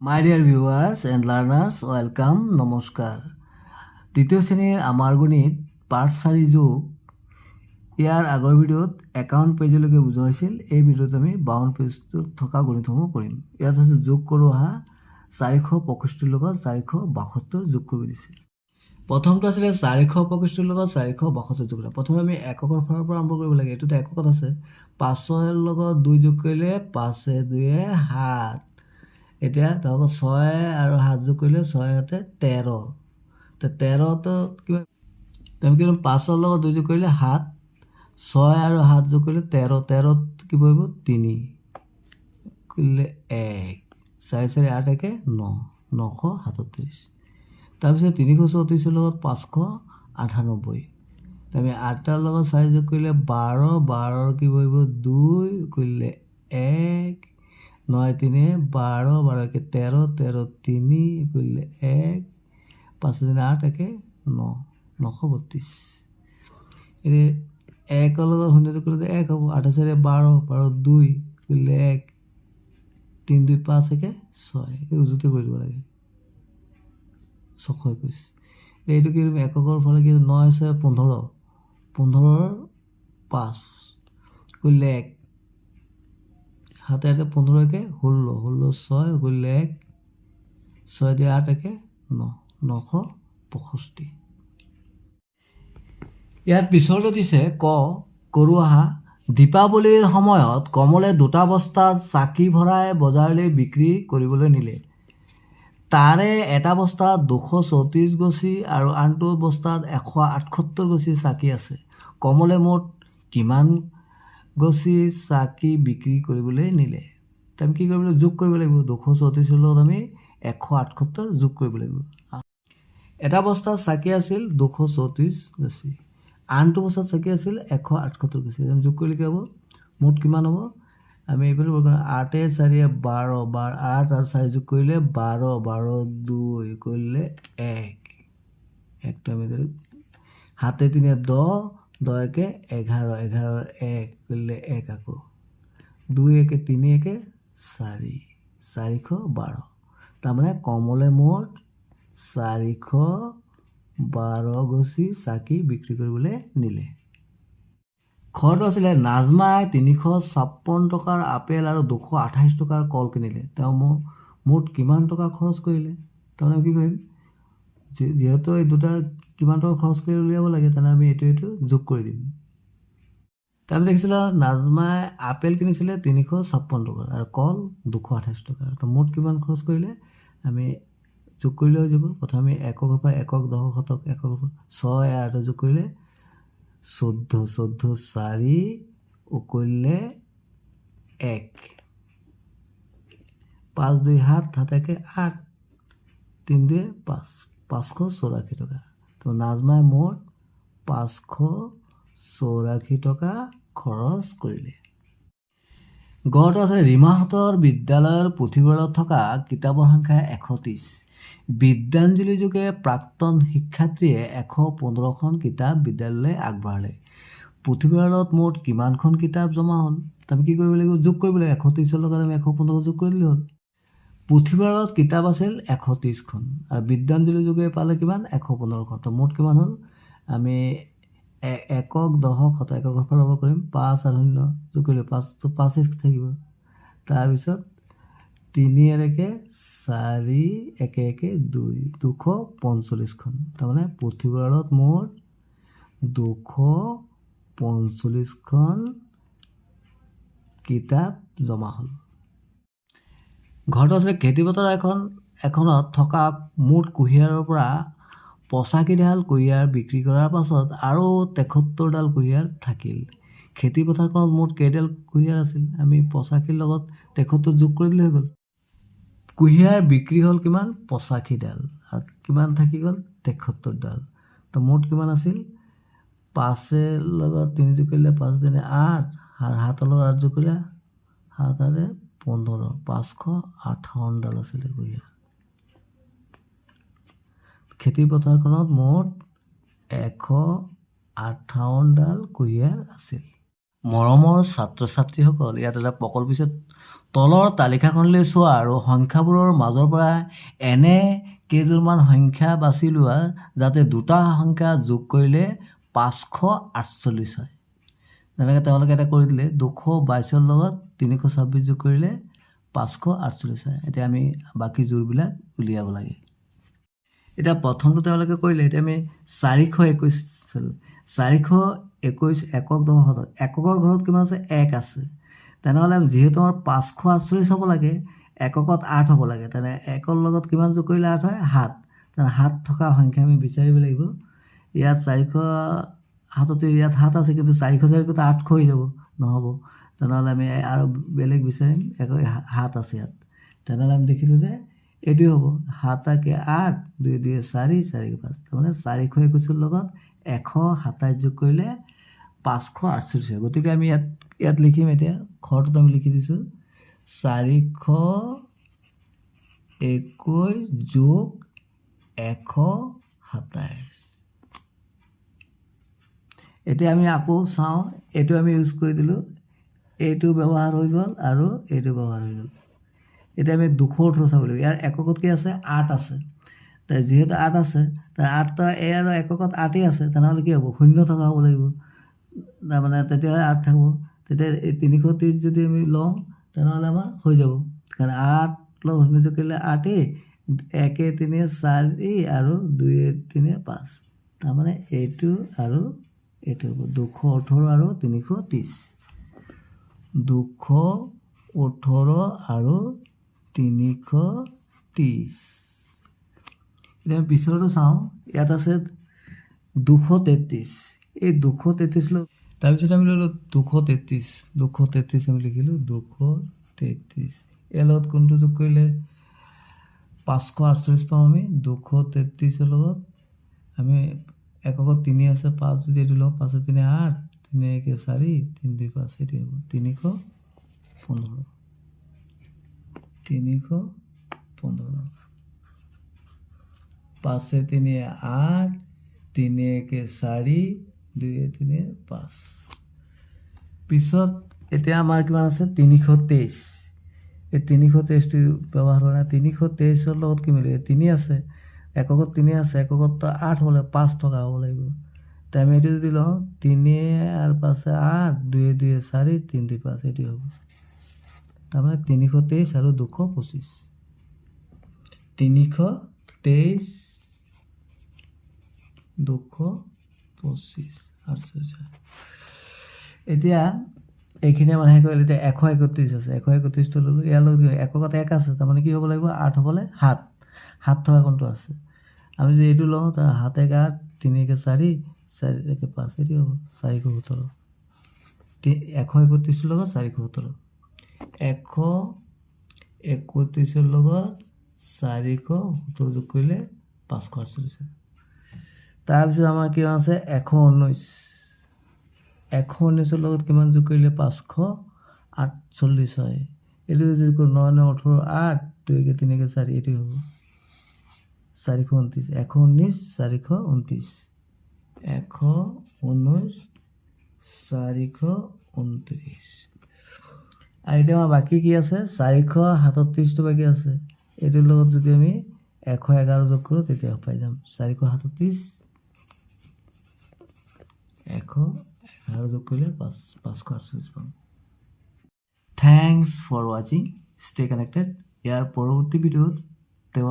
My dear viewers and learners welcome নমস্কাৰ দ্বিতীয় শ্ৰেণীৰ আমাৰ গণিত পাৰ্ট চাৰি যোগ। ইয়াৰ আগৰ ভিডিঅ'ত একাউণ্ট পেজলৈকে বুজোৱাইছিল এই ভিডিঅ'ত আমি বাৱন্ন পেজটোত থকা গণিতসমূহ কৰিম। ইয়াত আছে যোগ কৰোঁ অহা চাৰিশ পঁয়ষষ্ঠিৰ লগত চাৰিশ বাসত্তৰ যোগ কৰিব দিছিল। প্ৰথমটো আছিলে চাৰিশ পঁয়ষষ্ঠিৰ লগত চাৰিশ বাসত্তৰ যোগ কৰা প্ৰথমে আমি এককৰ ফালৰ পৰা আৰম্ভ কৰিব লাগে। এইটোত এককত আছে। পাঁচৰ লগত দুই যোগ কৰিলে পাঁচে দুয়ে সাত। এতিয়া তেওঁলোকৰ ছয় আৰু সাত যোগ কৰিলে ছয় সাতে তেৰ। তে তেৰটো কিবা তুমি কি পাঁচৰ লগত দুই যোগ কৰিলে সাত, ছয় আৰু সাত যোগ কৰিলে তেৰ, তেৰত কি পৰিব? তিনি। কৰিলে এক, চাৰি চাৰি, আঠ, একে ন, নশ সাতত্ৰিছ। তাৰপিছত তিনিশ চৌত্ৰিছৰ লগত পাঁচশো আঠান্নব্বৈ আমি আঠটাৰ লগত চাৰি যোগ কৰিলে বাৰ, বাৰৰ কি পৰিব? দুই, কৰিলে এক নয় তিনি বাৰ বাৰ একে তেৰ তেৰ তিনি কৰিলে এক, পাঁচ তিনি আঠ একে ন নশ বত্ৰিছ এতিয়া একৰ লগত শূন্য যোগ কৰিলে এক হ'ব আঠ চাৰি বাৰ বাৰ দুই কৰিলে এক, তিনি দুই পাঁচ একে ছয় এই উজুতে কৰি দিব লাগে। ছশ একৈছ এতিয়া এইটো কি এককৰ ফালে কি নয়, ছয়, পোন্ধৰ, পোন্ধৰৰ পাঁচ কৰিলে এক। সাতে আঠে পোন্ধৰ একে ষোল্ল ষোল্ল ছয় কৰিলে এক ছয় দিয়ে আঠ একে ন নশ পঁয়ষষ্ঠি। ইয়াত পিছলৈ দিছে ক কৰো আহা। দীপাৱলীৰ সময়ত কমলে দুটা বস্তাত চাকি ভৰাই বজাৰলৈ বিক্ৰী কৰিবলৈ নিলে। তাৰে এটা বস্তাত দুশ চৌত্ৰিছ গছি আৰু আনটো বস্তাত এশ আঠসত্তৰ গছি চাকি আছে। কমলে মুঠ কিমান গছি চাকি বিক্ৰী কৰিবলৈ নিলে। আমি কি কৰিব লাগিব? যোগ কৰিব লাগিব। দুশ চৌত্ৰিছৰ লগত আমি এশ আঠসত্তৰ যোগ কৰিব লাগিব। এটা বস্তাত চাকি আছিল দুশ চৌত্ৰিছ গছি। আনটো বস্তাত চাকি আছিল এশ আঠসত্তৰ গছি। আমি যোগ কৰিলে কি হ'ব? মুঠ কিমান হ'ব? আমি এইফালে আঠে চাৰিয়ে বাৰ বাৰ আঠ আৰু চাৰি যোগ কৰিলে বাৰ বাৰ দুই কৰিলে এক। একটো আমি সাতে তিনিয়ে দহ একে এঘাৰ এঘাৰ এক কৰিলে এক আকৌ। দুই একে তিনি একে চাৰি চাৰিশ বাৰ। তাৰমানে কমলে মুঠ চাৰিশ বাৰ গছি চাকি বিক্ৰী কৰিবলৈ নিলে। খৰটো আছিলে নাজমাই তিনিশ ছাপন্ন টকাৰ আপেল আৰু দুশ আঠাইছ টকাৰ কল কিনিলে। তেওঁ মোক মুঠ কিমান টকা খৰচ কৰিলে? তাৰমানে কি কৰিম? যিহেতু এই দুটা কিমান টকা খৰচ কৰি উলিয়াব লাগে তেনেহ'লে আমি এইটো এইটো যোগ কৰি দিম। তাৰ আমি দেখিছিলোঁ, নাজমাই আপেল কিনিছিলে তিনিশ ছাপন্ন টকাৰ আৰু কল দুশ আঠাইছ টকাৰ তো মুঠ কিমান খৰচ কৰিলে? আমি যোগ কৰিলে হৈ যাব। প্ৰথমে এককৰ পৰা একক দহ শতক, একক ছয় আঠ যোগ কৰিলে চৈধ্য চৈধ্য চাৰি উকলিলে এক। পাঁচ দুই সাত সাত একে আঠ, তিনি দুই পাঁচ। পাঁচশ চৌৰাশী টকা। তো নাজমাই মুঠ পাঁচশ চৌৰাশী টকা খৰচ কৰিলে। গড়টো আছে ৰীমাহঁতৰ বিদ্যালয়ৰ পুথিভঁৰালত থকা কিতাপৰ সংখ্যা এশ ত্ৰিছ বিদ্যাঞ্জলি যোগে প্ৰাক্তন শিক্ষাৰ্থীয়ে এশ পোন্ধৰখন কিতাপ বিদ্যালয়লৈ আগবঢ়ালে। পুথিভঁৰালত মুঠ কিমানখন কিতাপ জমা হ'ল? আমি কি কৰিব লাগিব? যোগ কৰিব লাগিব। এশ ত্ৰিছৰ লগত আমি এশ পোন্ধৰ যোগ কৰি দিলে হ'ল। পুথিভঁৰালত কিতাপ আছিল এশ ত্ৰিছখন আৰু বিদ্যাঞ্জলি যোগে পালে কিমান? এশ পোন্ধৰখন। তো মুঠ কিমান হ'ল? আমি একক, দহক শত এককৰ ফালৰ পৰা কৰিম পাঁচ আৰু শূন্য যোগ কৰিলে পাঁচটো পাঁচেই থাকিব। তাৰপিছত তিনি একে চাৰি, একে একে দুই, দুশ পঞ্চল্লিছখন। তাৰমানে পুথিভঁৰালত মুঠ দুশ পঞ্চল্লিছখন কিতাপ জমা হ'ল। ঘৰটো আছিলে খেতিপথাৰ এখন, এখনত থকা মুঠ কুঁহিয়াৰৰ পৰা পঁচাশীডাল কুঁহিয়াৰ বিক্ৰী কৰাৰ পাছত আৰু তেসত্তৰডাল কুঁহিয়াৰ থাকিল। খেতিপথাৰখনত মুঠ কেইডাল কুঁহিয়াৰ আছিল? আমি পঁচাশীৰ লগত তেসত্তৰ যোগ কৰি দিলে হৈ গ'ল। কুঁহিয়াৰ বিক্ৰী হ'ল কিমান? পঁচাশীডাল। আৰু কিমান থাকি গ'ল? তেসত্তৰডাল। তো মুঠ কিমান আছিল? পাঁচে লগত তিনি যোগ কৰিলে পাঁচ তিনি আঠ। আৰু সাতৰ লগত আঠ যোগ কৰিলে সাত আঠে পোন্ধৰ পাঁচশ আঠাৱন্নডাল আছিলে কুঁহিয়াৰ খেতি পথাৰখনত মুঠ এশ আঠাৱন্নডাল কুঁহিয়াৰ আছিল। মৰমৰ ছাত্ৰ ছাত্ৰীসকল ইয়াত এটা প্ৰকল্প পিছত তলৰ তালিকাখনলৈ চোৱা আৰু সংখ্যাবোৰৰ মাজৰ পৰা এনে কেইযোৰমান সংখ্যা বাছি লোৱা যাতে দুটা সংখ্যা যোগ কৰিলে পাঁচশ আঠচল্লিছ হয়। যেনেকৈ তেওঁলোকে এটা কৰি দিলে, দুশ বাইছৰ লগত তিনিশ ছাব্বিছ যোগ কৰিলে পাঁচশো আঠচল্লিছ হয়। এতিয়া আমি বাকী জোৰবিলাক উলিয়াব লাগে। এতিয়া প্ৰথমটো তেওঁলোকে কৰিলে, এতিয়া আমি চাৰিশ একৈছ চালোঁ চাৰিশ একৈছ, একক দশত এককৰ ঘৰত কিমান আছে? এক আছে। তেনেহ'লে যিহেতু আমাৰ পাঁচশো আঠচল্লিছ হ'ব লাগে, এককত আঠ হ'ব লাগে। তেনে একৰ লগত কিমান যোগ কৰিলে আঠ হয়? সাত। তেনে সাত থকা সংখ্যা আমি বিচাৰিব লাগিব। ইয়াত চাৰিশ সাততে ইয়াত সাত আছে, কিন্তু চাৰিশ চাৰিশত আঠশ হৈ যাব, নহ'ব। তেনেহ'লে আমি আৰু বেলেগ বিচাৰিম, এক সাত আছে ইয়াত। তেনেহ'লে আমি দেখিলোঁ যে এইটোৱে হ'ব। সাত একে আঠ, দুই দুই, চাৰি চাৰি পাঁচ। তাৰমানে চাৰিশ একৈছৰ লগত, এশ সাতাইছ যোগ কৰিলে পাঁচশো আঠচল্লিছ হয়। গতিকে আমি ইয়াত ইয়াত লিখিম এতিয়া, ঘৰটোত আমি লিখি দিছোঁ, চাৰিশ একৈছ যোগ এশ সাতাইছ। এতিয়া আমি আকৌ, চাওঁ, এইটো আমি ইউজ কৰি দিলোঁ। এইটো ব্যৱহাৰ হৈ গ'ল আৰু এইটো ব্যৱহাৰ হৈ গ'ল। এতিয়া আমি দুশ ওঠৰ চাব লাগিব। ইয়াৰ এককত কি আছে? আঠ আছে। তাই যিহেতু আঠ আছে তাই আঠটা এই আৰু এককত আঠেই আছে, তেনেহ'লে কি হ'ব? শূন্য থকা হ'ব লাগিব। তাৰমানে তেতিয়াহে আঠ থাকিব। তেতিয়া এই তিনিশ ত্ৰিছ যদি আমি লওঁ, তেনেহ'লে আমাৰ হৈ যাব। কাৰণ আঠ লগ শূন্য যোগ কৰিলে আঠেই। একে তিনি চাৰি আৰু দুই তিনি পাঁচ। তাৰমানে এইটো আৰু এইটো হ'ব দুশ ওঠৰ আৰু তিনিশ ত্ৰিছ। দুশ ওঠৰ আৰু তিনিশ ত্ৰিছ। এতিয়া পিছৰটো চাওঁ, ইয়াত আছে দুশ তেত্ৰিছ। এই দুশ তেত্ৰিছ লগ তাৰপিছত আমি ল'লোঁ দুশ তেত্ৰিছ। দুশ তেত্ৰিছ আমি লিখিলোঁ দুশ তেত্ৰিছ। ইয়াৰ লগত কোনটো যোগ কৰিলে পাঁচশো আঠচল্লিছ পাম আমি? দুশ তেত্ৰিছৰ লগত আমি এককত তিনি আছে, পাঁচ যদি এইটো লওঁ, পাঁচে তিনি আঠ, তিনি একে চাৰি, তিনি দুই পাঁচ এইটো হ'ব। তিনিশ পোন্ধৰ। তিনিশ পোন্ধৰ। পাঁচে তিনি আঠ, তিনি একে চাৰি, দুই তিনি পাঁচ। পিছত এতিয়া আমাৰ কিমান আছে? তিনিশ তেইছ। এই তিনিশ তেইছটো ব্যৱহাৰ কৰা তিনিশ তেইছৰ লগত কি মিলিব? তিনি আছে। এককত তিনি আছে, এককত আঠ হ'লে পাঁচ টকা হ'ব লাগিব। তে আমি এইটো যদি লওঁ, তিনি আৰু পাঁচে আঠ দুয়ে দুয়ে চাৰি, তিনি, দুই, পাঁচ, এইটোৱে হ'ব। তাৰমানে তিনিশ তেইছ আৰু দুশ পঁচিছ। তিনিশ তেইছ, দুশ পঁচিছ। আঠচল্লিছ এতিয়া এইখিনি আমাৰ শেষ কৰিলে এতিয়া এশ একত্ৰিছ আছে। এশ একত্ৰিছটো ল'লোঁ ইয়াৰ লগত? এককত এক আছে, তাৰমানে কি হ'ব লাগিব? আঠ হ'বলৈ সাত। সাত থকা কোনটো আছে? আমি যদি এইটো লওঁ, তাৰ সাত এক আঠ তিনি একে চাৰি চাৰি একে পাঁচ এইটো হ'ব, চাৰিশ সোতৰ। এশ একত্ৰিছৰ লগত চাৰিশ সোতৰ। এশ একত্ৰিছৰ লগত চাৰিশ সোতৰ যোগ কৰিলে পাঁচশো আঠচল্লিছ। তাৰপিছত আমাৰ কিমান আছে? এশ ঊনৈছ এশ ঊনৈছৰ লগত কিমান যোগ কৰিলে পাঁচশো আঠচল্লিছ হয়? এইটো যদি ন ন, ওঠৰ, আঠ, দুইকে, তিনিকে, চাৰি, এইটোৱে হ'ব। চাৰিশ ঊনত্ৰিছ এশ ঊনৈছ চাৰিশ ঊনত্ৰিছ এশ ঊনৈছ চাৰিশ ঊনত্ৰিছ আৰু এতিয়া আমাৰ বাকী কি আছে? চাৰিশ সাতত্ৰিছটো বাকী আছে। এইটোৰ লগত যদি আমি এশ এঘাৰ যোগ কৰোঁ, তেতিয়া পাই যাম। চাৰিশ সাতত্ৰিছ এশ এঘাৰ যোগ কৰিলে পাঁচ, পাঁচশো আঠচল্লিছ পাম। থেংকছ ফৰ ৱাচিং ষ্টে কানেক্টেড ইয়াৰ পৰৱৰ্তী ভিডিঅ'ত তেওঁ